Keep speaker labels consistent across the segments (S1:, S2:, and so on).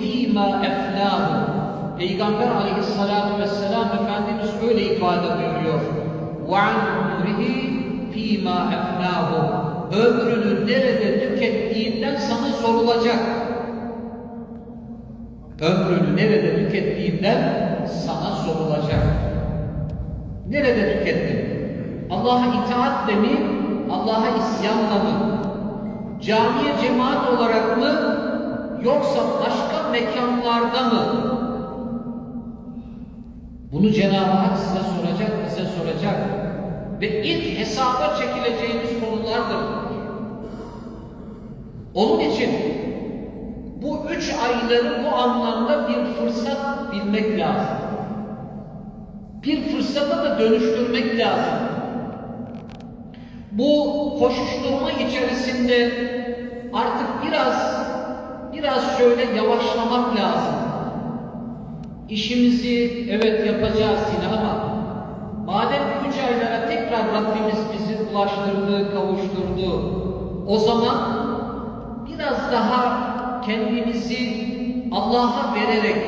S1: fîmâ efnâhu. Peygamber aleyhissalâtu vesselam Efendimiz öyle ifade buyuruyor. وَعَنْ عُمْرِهِ ف۪يمَا اَفْنَاهُ Ömrünü nerede tükettiğinden sana sorulacak. Ömrünü nerede tükettiğinden sana sorulacak. Nerede tükettin? Allah'a itaatle mi? Allah'a isyanla mı? Camiye cemaat olarak mı? Yoksa başka mekanlarda mı? Bunu Cenab-ı Hak size soracak, bize soracak. Ve ilk hesaba çekileceğimiz konulardır. Onun için bu üç ayları bu anlamda bir fırsat bilmek lazım. Bir fırsata da dönüştürmek lazım. Bu koşuşturma içerisinde artık biraz biraz şöyle yavaşlamak lazım. İşimizi evet yapacağız yine ama madem üç aylara tekrar Rabbimiz bizi ulaştırdı, kavuşturdu o zaman biraz daha kendimizi Allah'a vererek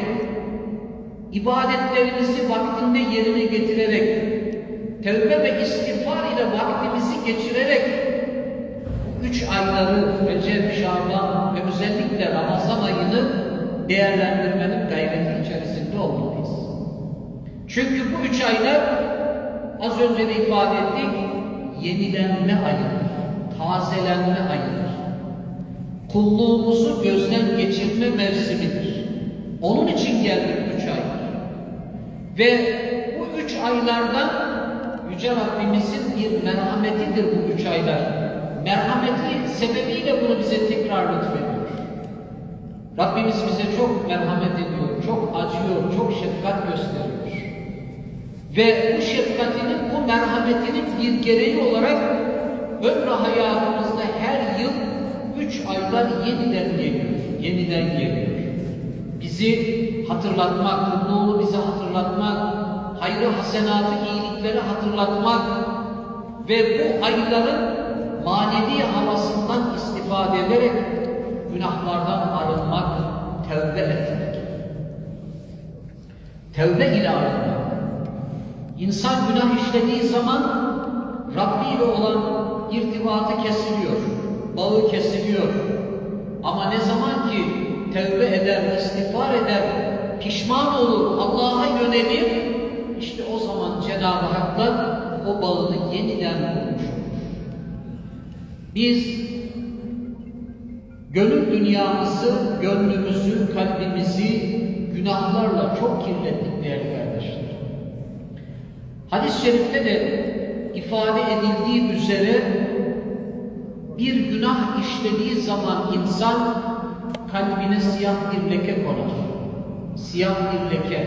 S1: ibadetlerimizi vaktinde yerine getirerek tevbe ve istiğfar ile vaktimizi geçirerek üç ayları Recep, Şaban ve özellikle Ramazan ayını değerlendirmenin gayreti içerisinde olmalıyız. Çünkü bu üç aylar az önce de ifade ettik yenilenme ayıdır, tazelenme ayıdır. Kulluğumuzu gözden geçirme mevsimidir. Onun için geldik üç ay. Ve bu üç aylardan Yüce Rabbimizin bir merhametidir bu üç aylar. Merhameti sebebiyle bunu bize tekrar lütfediyor. Rabbimiz bize çok merhamet ediyor, çok acıyor, çok şefkat gösteriyor. Ve bu şefkatinin, bu merhametinin bir gereği olarak ömrü hayatımızda her yıl üç aylar yeniden geliyor, yeniden geliyor. Bizi hatırlatmak, kulluğunu bize hatırlatmak, hayrı, hasenatı, iyilikleri hatırlatmak ve bu ayların manevi havasından istifade ederek günahlardan arınmak, tevbe etmek. Tevbe ile arınmak. İnsan günah işlediği zaman Rabbi ile olan irtibatı kesiliyor, bağı kesiliyor. Ama ne zaman ki tevbe eder, istiğfar eder, pişman olur, Allah'a yönelir, işte o zaman Cenab-ı Hak'la o bağını yeniden bulmuş. Biz gönül dünyamızı, gönlümüzü, kalbimizi günahlarla çok kirlettik değerli kardeşler. Hadis-i şerifte de ifade edildiği üzere bir günah işlediği zaman insan kalbine siyah bir leke konar. Siyah bir leke.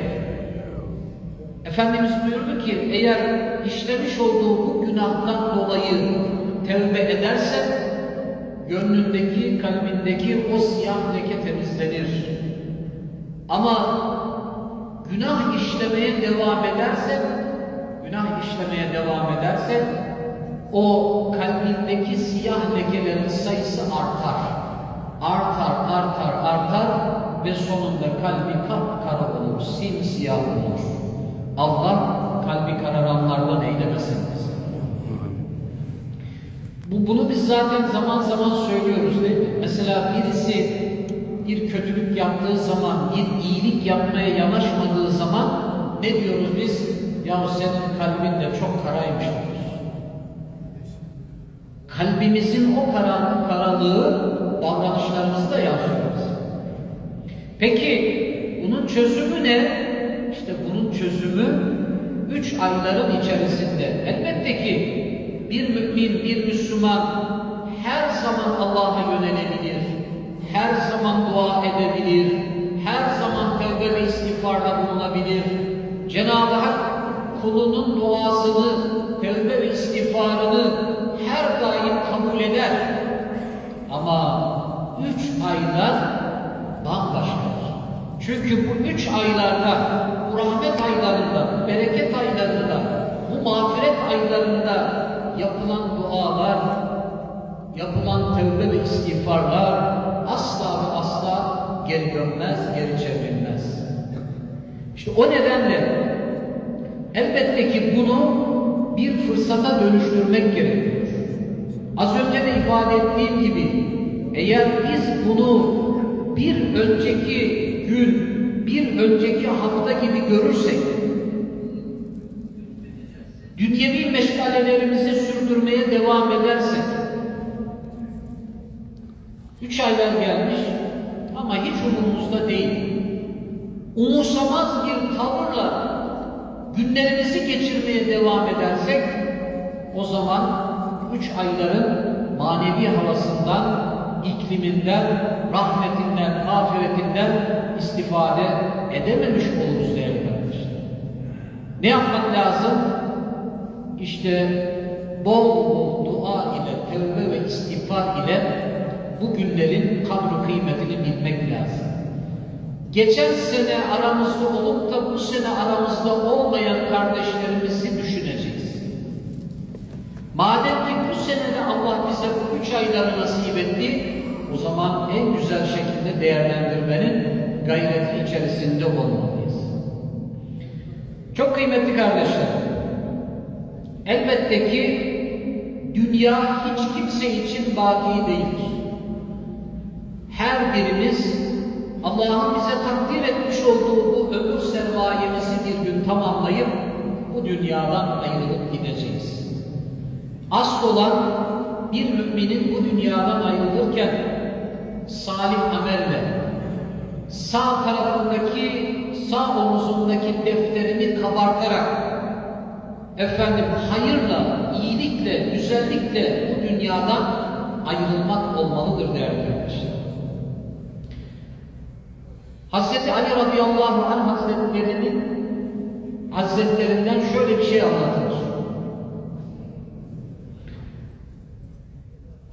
S1: Efendimiz buyurdu ki eğer işlemiş olduğu bu günahtan dolayı tevbe edersen gönlündeki, kalbindeki o siyah leke temizlenir. Ama günah işlemeye devam edersen, günah işlemeye devam edersen o kalbindeki siyah lekelerin sayısı artar. Artar, artar, artar ve sonunda kalbi kapkara olur, simsiyah olur. Allah kalbi kararanlardan eylemesin. Bu, bunu biz zaten zaman zaman söylüyoruz değil mi? Mesela birisi bir kötülük yaptığı zaman, bir iyilik yapmaya yanaşmadığı zaman ne diyoruz biz? Ya senin kalbin de çok karaymış diyoruz. Kalbimizin o karanlık karalığı davranışlarımızda yansıyoruz. Peki bunun çözümü ne? İşte bunun çözümü üç ayların içerisinde. Elbette ki bir mümin, bir Müslüman her zaman Allah'a yönelebilir. Her zaman dua edebilir. Her zaman tevbe ve istiğfarda bulunabilir. Cenab-ı Hak kulunun duasını, tevbe ve istiğfarını her daim kabul eder. Ama üç aylar bambaşkadır. Çünkü bu üç aylarda, bu rahmet aylarında, bereket aylarında, bu mağfiret aylarında yapılan dualar, yapılan tevbe ve istiğfarlar asla ve asla geri dönmez, geri çevrilmez. İşte o nedenle elbette ki bunu bir fırsata dönüştürmek gerekiyor. Az önce de ifade ettiğim gibi eğer biz bunu bir önceki gün, bir önceki hafta gibi görürsek dünyevi meşgalelerimizi sürdürmeye devam edersek üç aylar gelmiş ama hiç umurumuzda değil. Umursamaz bir tavırla günlerimizi geçirmeye devam edersek o zaman üç ayların manevi havasından, ikliminden, rahmetinden, mağfiretinden istifade edememiş oluruz değerli kardeşler. Ne yapmak lazım? İşte bol bol dua ile, tevbe ve istiğfar ile bu günlerin kadro kıymetini bilmek lazım. Geçen sene aramızda olup da bu sene aramızda olmayan kardeşlerimizi düşüneceğiz. Madem ki bu senede Allah bize bu üç ayları nasip etti, o zaman en güzel şekilde değerlendirmenin gayreti içerisinde olmalıyız. Çok kıymetli kardeşler, elbette ki dünya hiç kimse için baki değildir. Her birimiz Allah'ın bize takdir etmiş olduğu bu ömür sermayemizi bir gün tamamlayıp bu dünyadan ayrılıp gideceğiz. Asıl olan bir müminin bu dünyadan ayrılırken salih amelle sağ tarafındaki, sağ omuzundaki defterini kabartarak efendim hayırla, iyilikle, güzellikle bu dünyadan ayrılmak olmalıdır değerli arkadaşlar. Hazreti Ali radıyallahu anh hazretlerinin hazretlerinden şöyle bir şey anlatılır.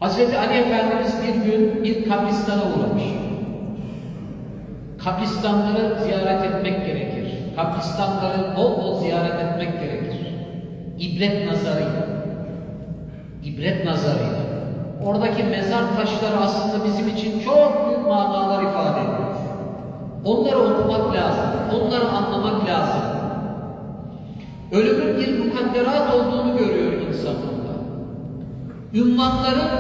S1: Hazreti Ali Efendimiz bir gün bir kabristana uğramış. Kabristanları ziyaret etmek gerekir. Kabristanları bol bol ziyaret etmek gerekir. İbret nazarıyla. İbret nazarıyla. Oradaki mezar taşları aslında bizim için çok büyük manalar ifade ediyor. Onları okumak lazım. Onları anlamak lazım. Ölümün bir mukadderat olduğunu görüyor insan burada. Ünvanların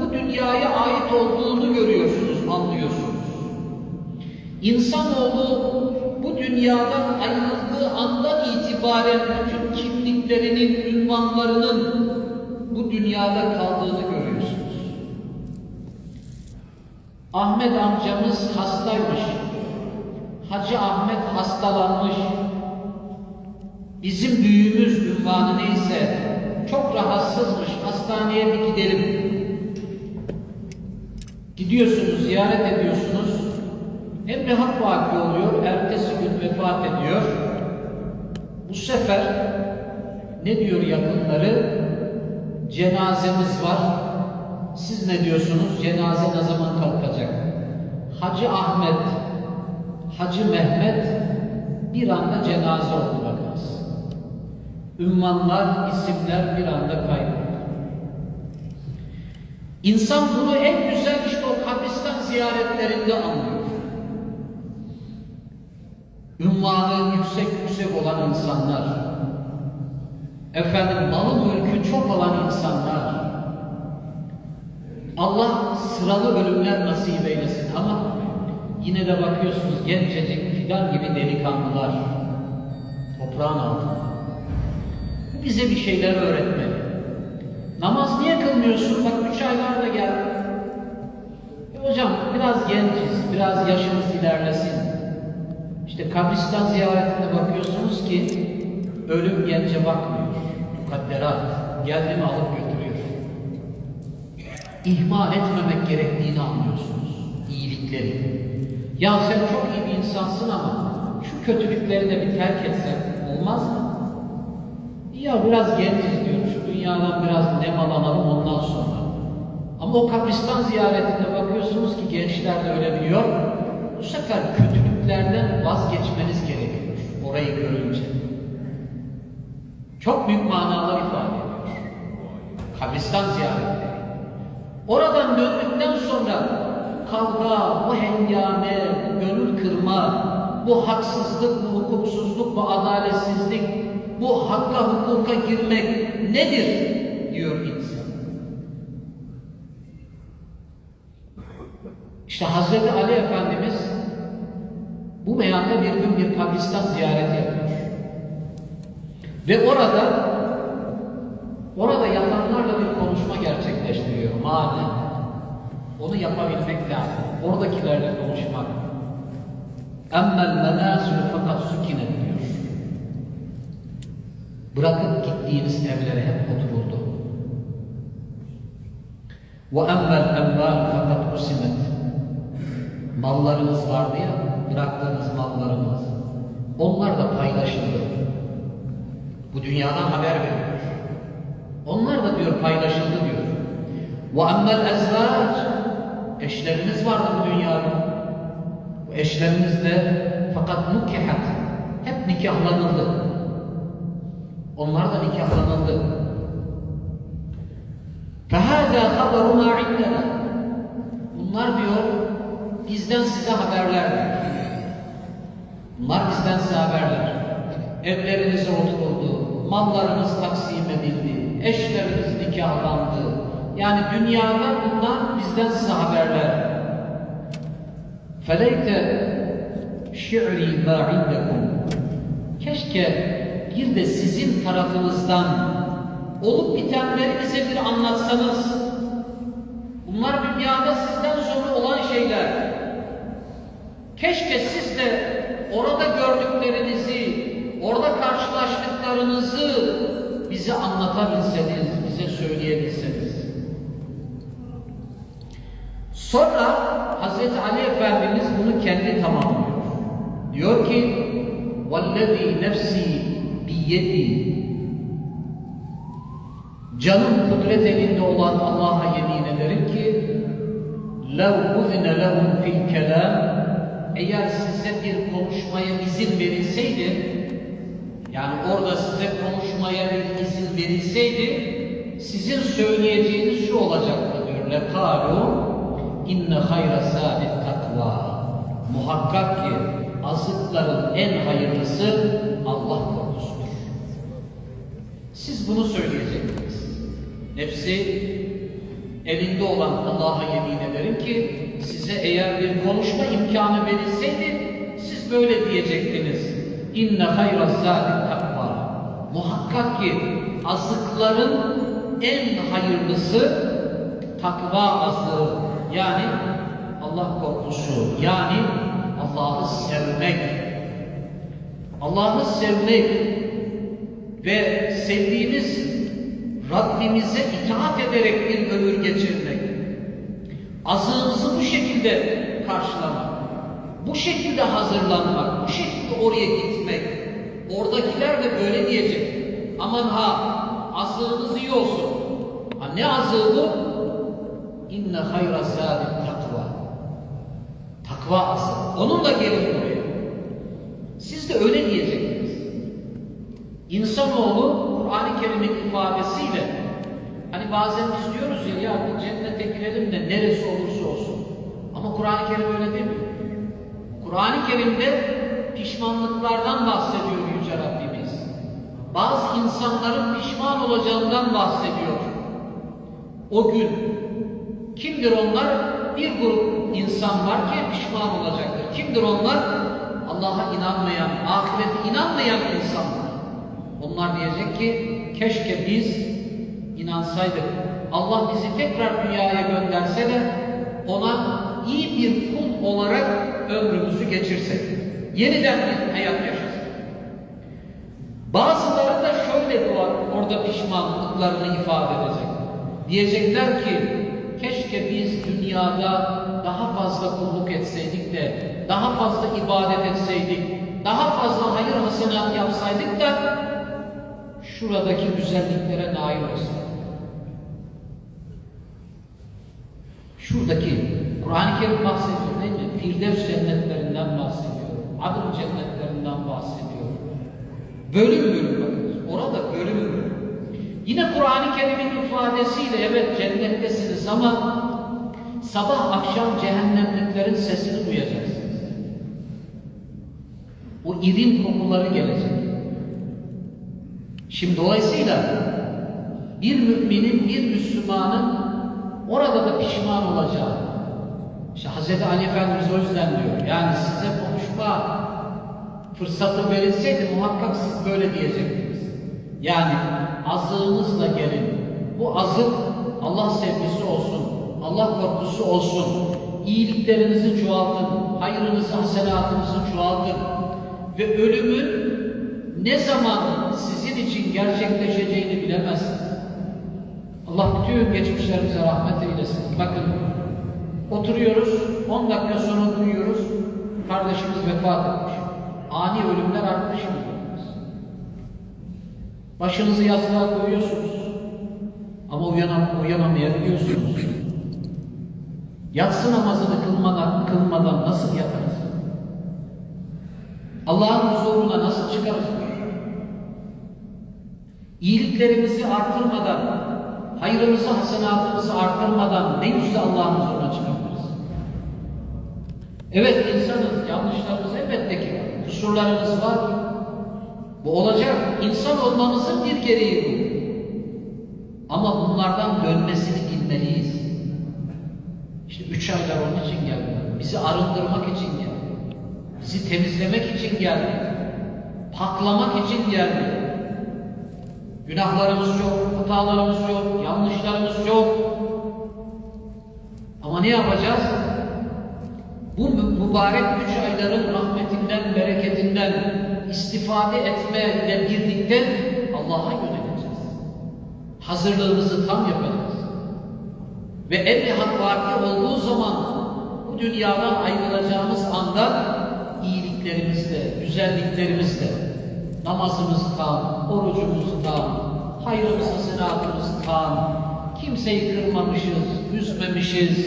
S1: bu dünyaya ait olduğunu görüyorsunuz, anlıyorsunuz. İnsanoğlu bu dünyadan ayrıldığı andan itibaren bütün kimliklerinin, ünvanlarının bu dünyada kaldığını görüyorsunuz. Ahmet amcamız hastaymış. Hacı Ahmet hastalanmış. Bizim büyüğümüz ünvanı neyse çok rahatsızmış. Hastaneye bir gidelim. Gidiyorsunuz, ziyaret ediyorsunuz. Emri hak vaki oluyor. Ertesi gün vefat ediyor. Bu sefer ne diyor yakınları? Cenazemiz var. Siz ne diyorsunuz? Cenaze ne zaman kalkacak? Hacı Ahmet Hacı Mehmet bir anda cenaze oldu bakınız. Ünvanlar, isimler bir anda kayboldu. İnsan bunu en güzel işte o kabristan ziyaretlerinde anlıyor. Ünvanı yüksek yüksek olan insanlar, efendim malı mülkü çok olan insanlar, Allah sıralı ölümler nasip eylesin ama Yine de bakıyorsunuz gencecik fidan gibi delikanlılar toprağın altında. Bu bize bir şeyler öğretmeli. Namaz niye kılmıyorsun? Bak üç aylarda geldi. E hocam biraz genciz, biraz yaşımız ilerlesin. İşte kabristan ziyaretinde bakıyorsunuz ki ölüm gence bakmıyor. Mukadderat. Geldi mi alıp götürüyor. İhmal etmemek gerektiğini anlıyorsunuz. İyilikleri. Ya sen çok iyi bir insansın ama şu kötülükleri de bir terk etsen olmaz mı? Ya biraz genciz diyor, şu dünyadan biraz nemalanalım ondan sonra. Ama o kabristan ziyaretinde bakıyorsunuz ki gençler de öyle biliyor. Bu sefer kötülüklerden vazgeçmeniz gerekiyor orayı görünce. Çok büyük manalar ifade ediyor. Kabristan ziyaretleri. Oradan döndükten sonra kavga, bu hengame, gönül kırma, bu haksızlık, bu hukuksuzluk, bu adaletsizlik, bu hakka hukuka girmek nedir diyor insan. İşte Hazreti Ali Efendimiz bu meyanda bir gün bir kabristan ziyareti yapıyor. Ve orada orada yatanlarla bir konuşma gerçekleştiriyor manen. Onu yapabilmek lazım. Oradakilerle konuşmak. Emmel menazülü fakat sükine diyor. Bırakıp gittiğiniz evlere hep oturuldu. Ve emmel emval fakat usimet. Mallarınız vardı ya, bıraktığınız mallarınız. Onlar da paylaşıldı. Bu dünyadan haber veriyor. Onlar da diyor paylaşıldı diyor. Ve emmel ezvac. Eşleriniz vardı bu dünyada. Bu eşleriniz de fakat nukihat. Hep nikahlanıldı. Onlar da nikahlanıldı. فَهَذَا خَبَرُ مَا عِنْدَنَا Bunlar diyor, bizden size haberler. Bunlar bizden size haberler. Evlerinize oturuldu, mallarınız taksim edildi, eşleriniz nikahlandı. Yani dünyada bunlar bizden size haberler. فَلَيْتَ شِعْرِي مَا عِنْدَكُمْ Keşke bir de sizin tarafınızdan olup bitenleri bize bir anlatsanız. Bunlar dünyada sizden sonra olan şeyler. Keşke siz de orada gördüklerinizi, orada karşılaştıklarınızı bize anlatabilseniz, bize söyleyebilseniz. Sonra Hazreti Ali Efendimiz bunu kendi tamamlıyor. Diyor ki وَالَّذ۪ي نَفْسِي بِيَدِي Canım kudret elinde olan Allah'a yemin ederim ki لَوْ اُذْنَ لَهُمْ فِي الْكَلَامِ Eğer size bir konuşmaya izin verilseydi yani orada size konuşmaya bir izin verilseydi sizin söyleyeceğiniz şu olacaktı diyor. Lekalu inne hayra sâbit takva. Muhakkak ki azıkların en hayırlısı Allah korkusudur. Siz bunu söyleyecektiniz. Nefsi elinde olan Allah'a yemin ederim ki size eğer bir konuşma imkanı verilseydi siz böyle diyecektiniz. İnne hayra sabit takva. Muhakkak ki azıkların en hayırlısı takva azığı yani Allah korkusu yani Allah'ı sevmek. Allah'ı sevmek ve sevdiğimiz Rabbimize itaat ederek bir ömür geçirmek. Azığımızı bu şekilde karşılamak bu şekilde hazırlanmak bu şekilde oraya gitmek oradakiler de böyle diyecek aman ha azığınız iyi olsun ha ne azığı bu? İnne hayra zâdin takva. Takva asıl. Onunla gelin buraya. Siz de öyle diyeceksiniz. İnsanoğlu Kur'an-ı Kerim'in ifadesiyle hani bazen biz diyoruz ya ya cennete girelim de neresi olursa olsun. Ama Kur'an-ı Kerim öyle demiyor. Kur'an-ı Kerim'de pişmanlıklardan bahsediyor Yüce Rabbimiz. Bazı insanların pişman olacağından bahsediyor. O gün Kimdir onlar? Bir grup insan var ki pişman olacaktır. Kimdir onlar? Allah'a inanmayan, ahirete inanmayan insanlar. Onlar diyecek ki keşke biz inansaydık. Allah bizi tekrar dünyaya gönderse de ona iyi bir kul olarak ömrümüzü geçirsek. Yeniden bir hayat yaşasak. Bazıları da şöyle duvar orada pişmanlıklarını ifade edecek. Diyecekler ki keşke biz dünyada daha fazla kulluk etseydik de, daha fazla ibadet etseydik, daha fazla hayır hasenat yapsaydık da şuradaki güzelliklere nail olsaydık. Şuradaki Kur'an-ı Kerim bahsediyor değil mi? Firdevs cennetlerinden bahsediyor. Adın cennetlerinden bahsediyor. Bölüm bölüm bakınız. Orada bölüm bölüm. Yine Kur'an-ı Kerim'in ifadesiyle evet cennettesiniz ama sabah akşam cehennemliklerin sesini duyacaksınız. O irin kokuları gelecek. Şimdi dolayısıyla bir müminin, bir Müslümanın orada da pişman olacağı. İşte Hz. Ali Efendimiz o yüzden diyor. Yani size konuşma fırsatı verilseydi muhakkak siz böyle diyecektiniz. Yani azığınızla gelin. Bu azık Allah sevgisi olsun, Allah korkusu olsun. İyiliklerinizi çoğaltın, hayrınızı, hasenatınızı çoğaltın. Ve ölümün ne zaman sizin için gerçekleşeceğini bilemezsiniz. Allah bütün geçmişlerimize rahmet eylesin. Bakın oturuyoruz, 10 dakika sonra duyuyoruz, kardeşimiz vefat etmiş. Ani ölümler artmış mı? Başınızı yastığa koyuyorsunuz. Ama uyanam uyanamayabiliyorsunuz. Yatsı namazını kılmadan, kılmadan nasıl yatarız? Allah'ın huzuruna nasıl çıkarız? İyiliklerimizi artırmadan, hayrımızı, hasenatımızı artırmadan ne yüzle Allah'ın huzuruna? Evet insanız, yanlışlarımız elbette ki var. Kusurlarımız var. Bu olacak. İnsan olmamızın bir gereği bu. Ama bunlardan dönmesini bilmeliyiz. İşte üç aylar onun için geldi. Bizi arındırmak için geldi. Bizi temizlemek için geldi. Paklamak için geldi. Günahlarımız yok, hatalarımız yok, yanlışlarımız yok. Ama ne yapacağız? Bu mübarek üç ayların rahmetinden, bereketinden istifade etmeyle birlikte Allah'a yöneleceğiz. Hazırlığımızı tam yapacağız. Ve emri hak vaki olduğu zaman bu dünyadan ayrılacağımız anda iyiliklerimizle, güzelliklerimizle namazımız tam, orucumuz tam, hayrımız, hasenatımız tam, kimseyi kırmamışız, üzmemişiz,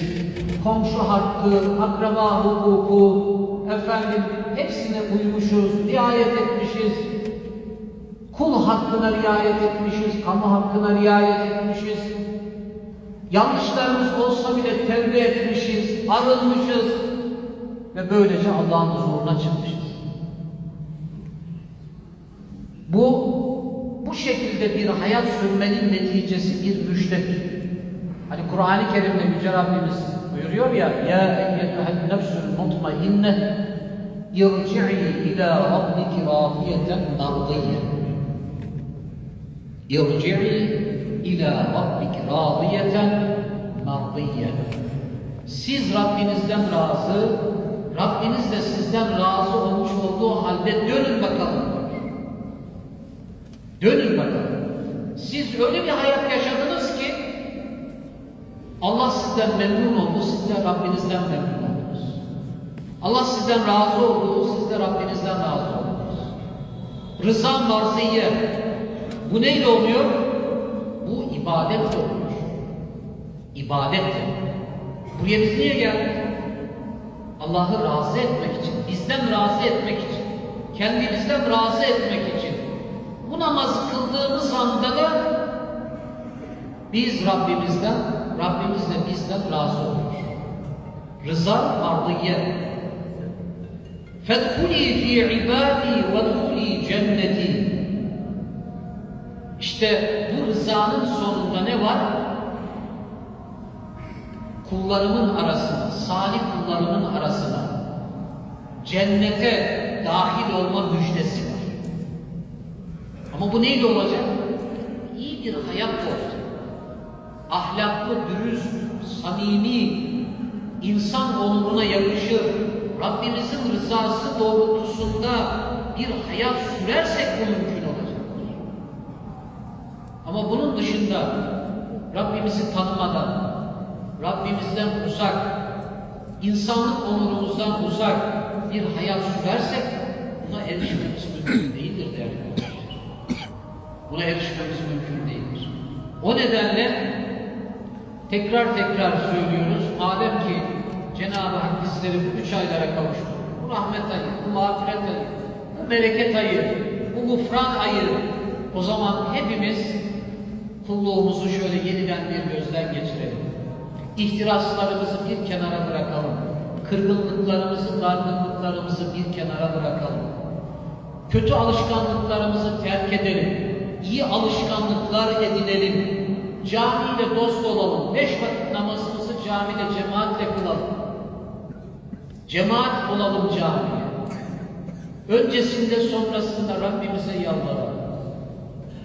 S1: komşu hakkı, akraba hukuku, efendim hepsine uymuşuz, riayet etmişiz, kul hakkına riayet etmişiz, kamu hakkına riayet etmişiz, yanlışlarımız olsa bile tevbe etmişiz, arınmışız ve böylece Allah'ın huzuruna çıkmışız. Bu bu şekilde bir hayat sürmenin neticesi bir müştedir. Hani Kur'an-ı Kerim'de Yüce Rabbimiz buyuruyor ya Ya eyyetühen nefsül mutmainne irci'i ila rabbiki rafiyeten mardiyye irci'i ila rabbiki radiyeten mardiyye Siz Rabbinizden razı, Rabbiniz de sizden razı olmuş olduğu halde dönün bakalım. Dönün bakalım. Siz öyle bir hayat yaşadınız Allah sizden memnun oldu, siz de Rabbinizden memnun oldunuz. Allah sizden razı oldu, siz de Rabbinizden razı oldunuz. Rıza marziye. Bu neyle oluyor? Bu ibadetle oluyor. İbadetle. Buraya biz niye geldik? Allah'ı razı etmek için, bizden razı etmek için, kendimizden razı etmek için. Bu namazı kıldığımız anda da biz Rabbimizden, Rabbimiz de bizden razı olur. Rıza ardıye. Fedhuli fi ibadi ve dhuli cenneti. İşte bu rızanın sonunda ne var? Kullarımın arasına, salih kullarımın arasına cennete dahil olma müjdesi var. Ama bu neyle olacak? İyi bir hayat olacak. Ahlaklı, dürüst, samimi, insan onuruna yakışır, Rabbimizin rızası doğrultusunda bir hayat sürersek bu mümkün olacaktır. Ama bunun dışında Rabbimizi tanımadan, Rabbimizden uzak, insanlık onurumuzdan uzak bir hayat sürersek buna erişmemiz mümkün değildir değerli. Buna erişmemiz mümkün değildir. O nedenle tekrar tekrar söylüyoruz. Madem ki Cenab-ı Hak bizleri bu üç aylara kavuştu. Bu rahmet ayı, bu mağfiret ayı, bu bereket ayı, bu gufran ayı. O zaman hepimiz kulluğumuzu şöyle yeniden bir gözden geçirelim. İhtiraslarımızı bir kenara bırakalım. Kırgınlıklarımızı, dargınlıklarımızı bir kenara bırakalım. Kötü alışkanlıklarımızı terk edelim. İyi alışkanlıklar edinelim. Camiyle dost olalım. Beş vakit namazımızı camide cemaatle kılalım. Cemaat olalım camiye. Öncesinde sonrasında Rabbimize yalvaralım.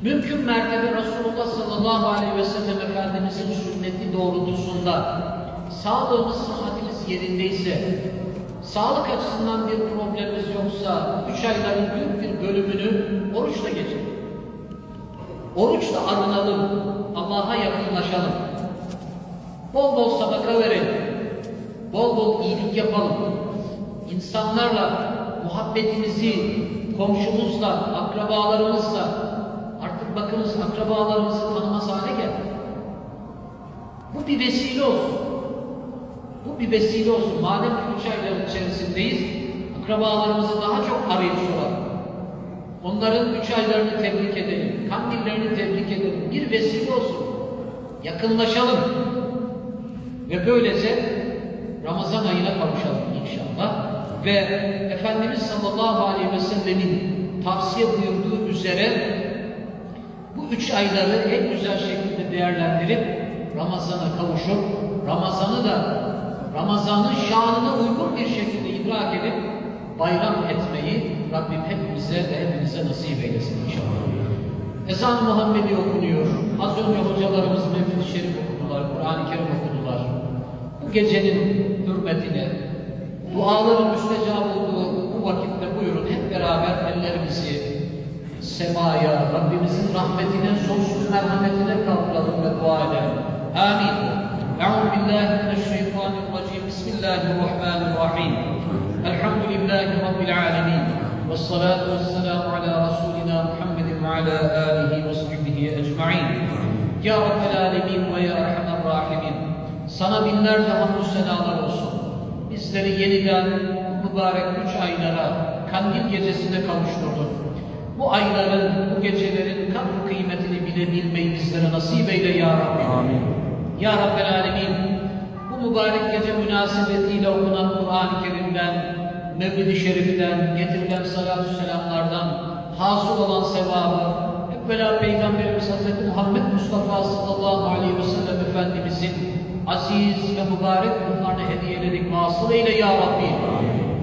S1: Mümkün mertebe Resulullah sallallahu aleyhi ve sellem Efendimizin sünneti doğrultusunda sağlığımız, sıhhatimiz yerindeyse, sağlık açısından bir problemimiz yoksa üç ayların büyük bir bölümünü oruçla geçirelim. Oruçla arınalım, Allah'a yakınlaşalım. Bol bol sadaka verelim. Bol bol iyilik yapalım. İnsanlarla muhabbetimizi komşumuzla, akrabalarımızla artık bakınız akrabalarımızı tanımaz hale geldi. Bu bir vesile olsun. Bu bir vesile olsun. Madem ki üç ayların içerisindeyiz, akrabalarımızı daha çok arayıp soralım. Onların üç aylarını tebrik edelim. Kandillerini tebrik edelim. Bir vesile olsun. Yakınlaşalım. Ve böylece Ramazan ayına kavuşalım inşallah. Ve Efendimiz sallallahu aleyhi ve sellemin tavsiye buyurduğu üzere bu üç ayları en güzel şekilde değerlendirip Ramazan'a kavuşup Ramazan'ı da Ramazan'ın şanına uygun bir şekilde idrak edip bayram etmeyi Rabbim hepimize ve hepinize nasip eylesin inşallah. Ezan-ı Muhammedi okunuyor. Az önce hocalarımız Mevlid-i Şerif okudular, Kur'an-ı Kerim okudular. Bu gecenin hürmetine, duaların müstecab olduğu bu vakitte buyurun hep beraber ellerimizi semaya, Rabbimizin rahmetine, sonsuz merhametine kaldıralım ve dua edelim. Amin. Euzu billahi mineşşeytanirracim. Bismillahirrahmanirrahim. Elhamdülillahi Rabbil alemin. Ala Resulina Muhammedin ve ala alihi ve sahbihi ecma'in. Ya Rabbel alemin ve ya Erhamer rahimin. Sana binlerce hamdü senalar olsun. Bizleri yeniden mübarek üç aylara, kandil gecesinde kavuşturdun. Bu ayların, bu gecelerin kadr kıymetini bilebilmeyi bizlere nasip eyle ya Rabbi.
S2: Amin.
S1: Ya Rabbel Alemin, bu mübarek gece münasebetiyle okunan Kur'an-ı Kerim'den, Mevlid-i Şerif'ten, getirilen salatü selamlardan hasıl olan sevabı, evvela Peygamberimiz Hz. Muhammed Mustafa sallallahu aleyhi ve sellem Efendimizin aziz ve mübarek ruhlarını hediyeledik. Vasıl eyle ya Rabbi.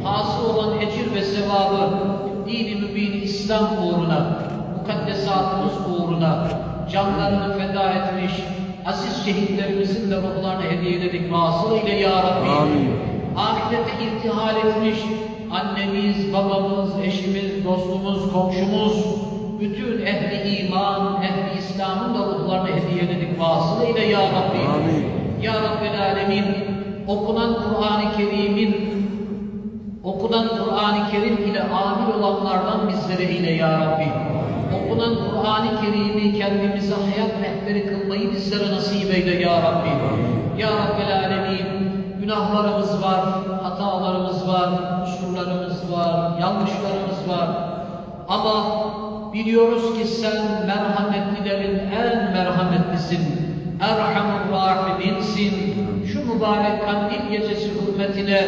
S1: Hasıl olan ecir ve sevabı dini İslam uğruna, mukaddesatımız uğruna canlarını feda etmiş, aziz şehitlerimizin de ruhlarını hediyeledik. Vasıl eyle ya Rabbi.
S2: Amin.
S1: Ahirete irtihal etmiş annemiz, babamız, eşimiz, dostumuz, komşumuz, bütün ehli iman, ehli İslam'ın da ruhlarını hediyeledik. Vasıl eyle ya Rabbi.
S2: Amin.
S1: Ya Rabbel Alemin, okunan Kur'an-ı Kerim'in okunan Kur'an-ı Kerim ile amil olanlardan bizlere eyle ya Rabbi. Okunan Kur'an-ı Kerim'i kendimize hayat rehberi kılmayı bizlere nasip eyle ya Rabbi. Ya Rabbel Alemin, günahlarımız var, hatalarımız var, kusurlarımız var, yanlışlarımız var. Ama biliyoruz ki sen merhametlilerin en merhametlisin. Erhamur Rahiminsin. Şu mübarek kandil gecesi hürmetine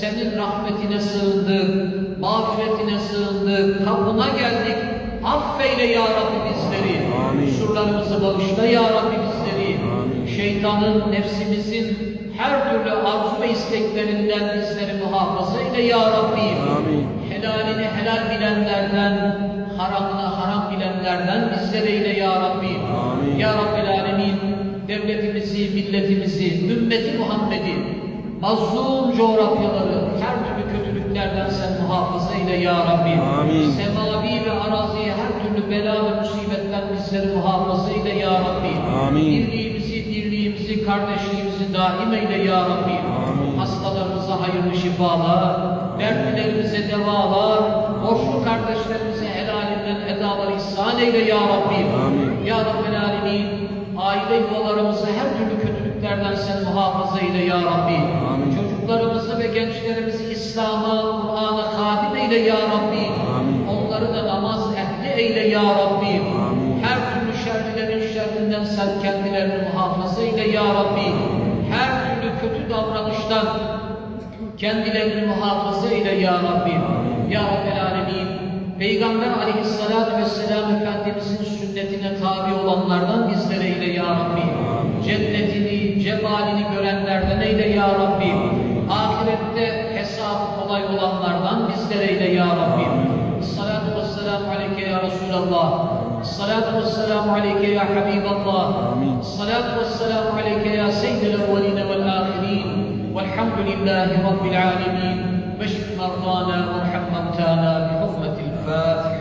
S1: senin rahmetine sığındık, mağfiretine sığındık, kapına geldik. Affeyle ya Rabbi bizleri. Kusurlarımızı bağışla ya Rabbi bizleri.
S2: Amin.
S1: Şeytanın, nefsimizin her türlü arzu ve isteklerinden bizleri muhafaza eyle ya Rabbi.
S2: Amin.
S1: Helalini helal bilenlerden, haramını haram bilenlerden bizleri eyle ya Rabbi.
S2: Amin.
S1: Ya Rabbel Alemin, devletimizi, milletimizi, ümmeti Muhammed'i, mazlum coğrafyaları, her türlü kötülüklerden sen muhafaza eyle ya Rabbi.
S2: Amin.
S1: Semavi ve araziye her türlü bela ve musibetten bizleri muhafaza eyle ya Rabbi.
S2: Amin.
S1: Birliğimizi, dirliğimizi, kardeşliğimizi daim eyle ya Rabbi. Hastalarımıza hayırlı şifalar, dertlilerimize devalar, borçlu kardeşlerimize helalinden edalar ihsan eyle ya Rabbi.
S2: Amin.
S1: Ya Rabbel Alemin, aile yuvalarımızı her türlü kötülüklerden sen muhafaza eyle ya Rabbi.
S2: Amin.
S1: Çocuklarımızı ve gençlerimizi İslam'a, Kur'an'a hadim eyle ya Rabbi.
S2: Amin.
S1: Onları da namaz ehli eyle ya Rabbi.
S2: ya Rabbi
S1: her türlü kötü davranıştan kendilerini muhafaza eyle ya Rabbi. Ya Rabbel Alemin. Peygamber aleyhissalatü vesselam Efendimizin sünnetine tabi olanlardan bizlere eyle ya Rabbi. Cennetini, cemalini görenlerden eyle ya Rabbi. Ahirette hesabı kolay olanlardan bizlere eyle ya Rabbi. Salatu vesselamu aleyke ya Resulallah. الصلاة والسلام عليك يا حبيب الله. الصلاة والسلام عليك يا سيد الأولين والآخرين. والحمد لله رب العالمين. واشف مرضانا وارحم موتانا بحكمة الفاتحة.